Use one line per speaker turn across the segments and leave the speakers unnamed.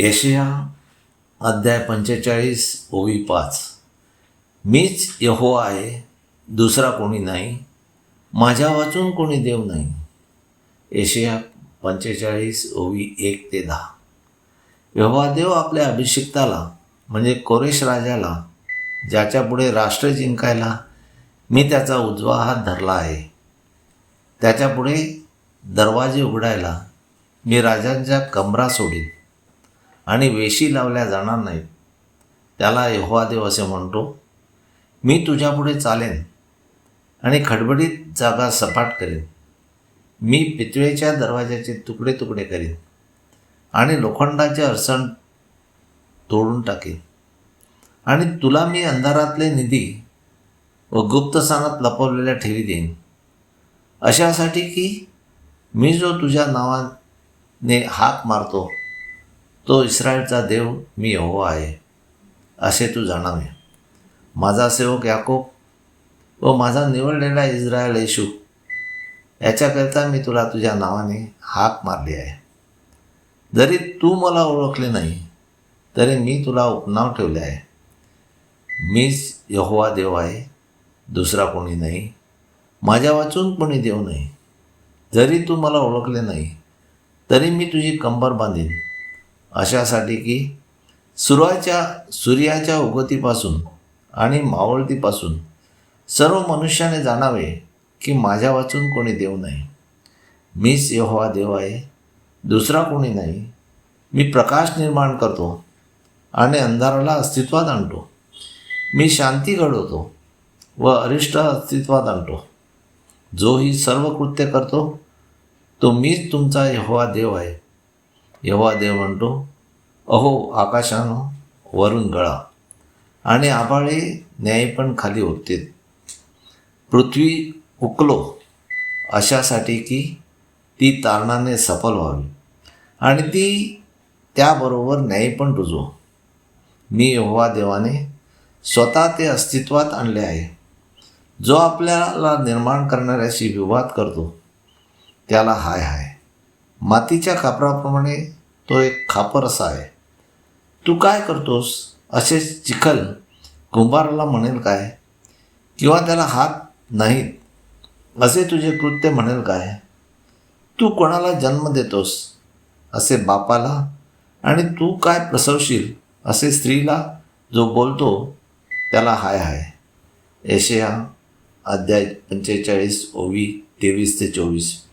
यशया अध्याय पंचेचाळीस ओवी पाच. मीच यहो आहे दुसरा कोणी नाही माझ्या वाचून कोणी देव नाही. यशया पंचेचाळीस ओवी एक ते दहा. यहोवा देव आपल्या अभिषिक्ताला म्हणजे कोरेश राजाला ज्याच्यापुढे राष्ट्र जिंकायला मी त्याचा उजवा हात धरला आहे. त्याच्यापुढे दरवाजे उघडायला मी राजांच्या कमरा सोडीन. आणि वेशी लावल्या जाणार नाहीत. त्याला यहोवा देव असे म्हणतो मी तुझ्यापुढे चालेन आणि खडबडीत जागा सपाट करेन. मी पितळेच्या दरवाजाचे तुकडे तुकडे करीन आणि लोखंडाचे अडचण तोडून टाकेन. आणि तुला मी अंधारातले निधी व गुप्त स्थानात लपवलेल्या ठेवी देईन. अशासाठी की मी जो तुझ्या नावाने हाक मारतो तो इस्रायलचा देव मी हो आहे. असे तू जाणावे माझा सेवक याकोब व माझा निवडलेला इस्रायल येशू याच्याकरिता मी तुला तुझ्या नावाने हाक मारली आहे. जरी तू मला ओळखले नाही तरी मी तुला उपनाव ठेवले आहे. मीच यहोवा देव आहे दुसरा कोणी नाही. माझ्या वाचून कोणी देव नाही. जरी तू मला ओळखले नाही तरी मी तुझी कंबर बांधीन. अशासाठी की सुरुवाच्या सूर्याच्या उगतीपासून आणि मावळतीपासून सर्व मनुष्याने जाणावे की माझ्या वाचून कोणी देव नाही. मीच यहोवा देव आहे दुसरा कोणी नाही. मी प्रकाश निर्माण करतो आणि अंधाराला अस्तित्वात आणतो. मी शांती घडवतो व अरिष्ट अस्तित्वात आणतो. जो ही सर्व कृत्य करतो तो मीच तुमचा यहोवा देव आहे. यवा देव म्हणतो अहो आकाशानं वरून गळा. आणि आभाळे न्याय पण खाली होते. पृथ्वी उकलो अशासाठी की ती तारणाने सफल व्हावी. आणि ती त्याबरोबर न्याय पण रुजो मी यहोवा देवाने स्वतः ते अस्तित्वात आणले आहे. जो आपल्याला निर्माण करणाऱ्याशी विवाद करतो त्याला हाय हाय. मातीच्या खापराप्रमाणे तो एक खापर असा आहे. तू काय करतोस? असे चिखल कुंभाराला म्हणेल काय? किंवा त्याला हात नाहीत असे तुझे कृत्य म्हणेल काय? तू कोणाला जन्म देतोस? असे बापाला आणि तू काय प्रसवशील? असे स्त्रीला जो बोलतो त्याला हाय हाय. एशिया अध्याय पंचेचाळीस ओवी तेवीस ते चोवीस.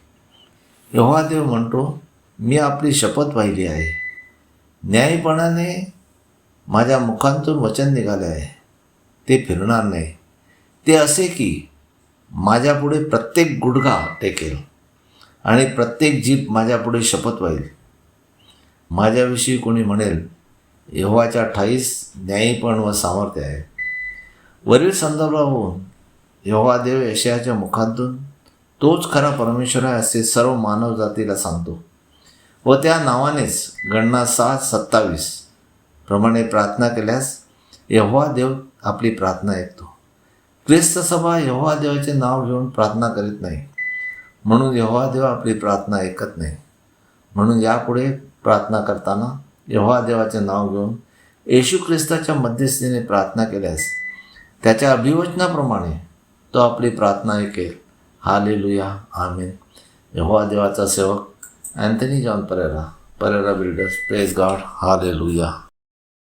देव म्हणतो मी आपली शपथ वाहिली आहे. न्यायपणाने माझ्या मुखांतून वचन निघाले आहे. ते फिरणार नाही. ते असे की माझ्यापुढे प्रत्येक गुडघा टेकेल आणि प्रत्येक जीभ माझ्यापुढे शपथ वाहील माझ्याविषयी कोणी म्हणेल यहोवाच्या ठाईस न्यायीपण व सामर्थ्य आहे. वरील संदर्भावरून यहोवा देव यशयाच्या मुखातून तोच खरा परमेश्वर आहे असे सर्व मानव जातीला सांगतो. व त्या नावानेच गणना सात सत्तावीस प्रमाणे प्रार्थना केल्यास यव्हा देव आपली प्रार्थना ऐकतो. ख्रिस्त सभा यव्हा देवाचे नाव घेऊन प्रार्थना करीत नाही. म्हणून यव्हा देव आपली प्रार्थना ऐकत नाही. म्हणून यापुढे प्रार्थना करताना यव्हा देवाचे नाव घेऊन येशू ख्रिस्ताच्या मध्यस्थीने प्रार्थना केल्यास त्याच्या अभिवचनाप्रमाणे तो आपली प्रार्थना ऐकेल. हालेलुया आमीन. यहोवा देवाचा सेवक Anthony John Pereira Pereira builders praise God hallelujah.